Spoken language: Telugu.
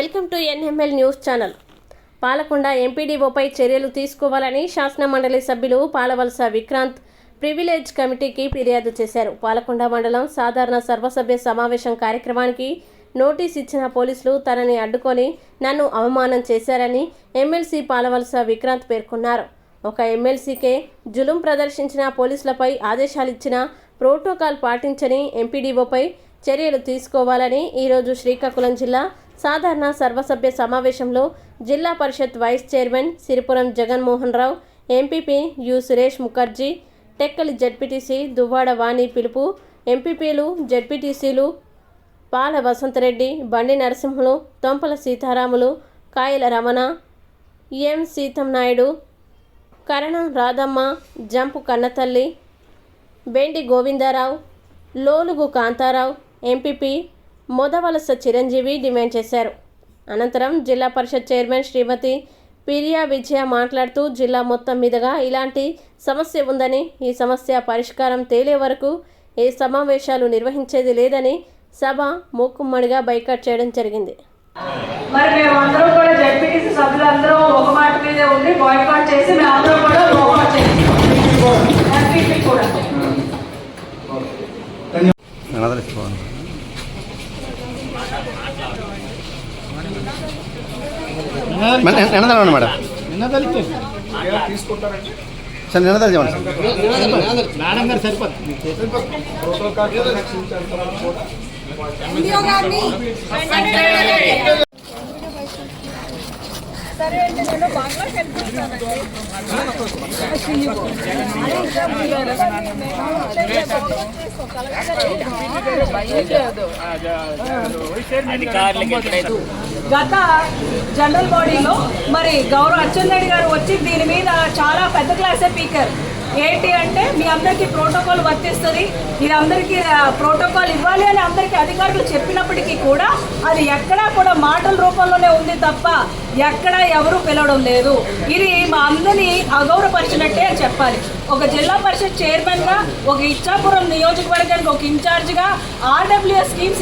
Welcome to NML news channel. Palakonda ఎంపీడీఓపై చర్యలు తీసుకోవాలని శాసన మండలి సభ్యులు పాలవలస విక్రాంత్ ప్రివిలేజ్ కమిటీకి ఫిర్యాదు చేశారు. పాలకొండ మండలం సాధారణ సర్వసభ్య సమావేశం కార్యక్రమానికి నోటీస్ ఇచ్చిన పోలీసులు తనని అడ్డుకొని నన్ను అవమానం చేశారని ఎమ్మెల్సీ పాలవలస విక్రాంత్ పేర్కొన్నారు. ఒక ఎమ్మెల్సీకే జులుం ప్రదర్శించిన పోలీసులపై ఆదేశాలు ఇచ్చిన ప్రోటోకాల్ పాటించని ఎంపీడీఓపై చర్యలు తీసుకోవాలని ఈరోజు శ్రీకాకుళం జిల్లా సాధారణ సర్వసభ్య సమావేశంలో జిల్లా పరిషత్ vice chairman Siripuram Jaganmohan Rao MPP U Suresh Mukherjee Tekkali ZPTC Duvvada Vani పిలుపు ఎంపీపీలు జడ్పీటీసీలు పాల వసంతరెడ్డి బండి Narasimhulu Tompala Seetharamulu Kayala Ramana M Seetham Naidu Karanam Radhamma Jampu Kannathalli Bendi Govindarao Lolugu Kantharao MPP Modavalasa Chiranjeevi demand చేశారు. అనంతరం జిల్లా పరిషత్ చైర్మన్ శ్రీమతి పిరియా విజయ మాట్లాడుతూ జిల్లా మొత్తం మీదుగా ఇలాంటి సమస్య ఉందని ఈ సమస్య పరిష్కారం తేలే వరకు ఏ సమావేశాలు నిర్వహించేది లేదని సభ మూకుమ్మడిగా బైకాట్ చేయడం జరిగింది. మరి మేము కూడా జడ్పీటీసీ సభ్యులందరం నిన్నదలండి మేడం? సార్ నిన్నదలు చెప్పండి సార్ మేడం గారు సరిపోదు గత జనరల్ బాడీలో మరి గౌరవ అచ్చెన్నాయుడు గారు వచ్చి దీని మీద చాలా పెద్ద క్లాసే స్పీకర్ ఏంటి అంటే మీ అందరికీ ప్రోటోకాల్ వర్తిస్తుంది ఇది అందరికీ ప్రోటోకాల్ ఇవ్వాలి అని అందరికీ అధికారులు చెప్పినప్పటికీ కూడా అది ఎక్కడా కూడా మాటల రూపంలోనే ఉంది తప్ప ఎక్కడ ఎవరు పిలవడం లేదు. ఇది మా అందరినీ అగౌరవపరిచినట్టే అని చెప్పాలి. ఒక జిల్లా పరిషత్ చైర్మన్గా ఒక ఇచ్చాపురం నియోజకవర్గానికి ఒక ఇన్ఛార్జ్గా ఆర్డబ్ల్యూఎస్ స్కీమ్స్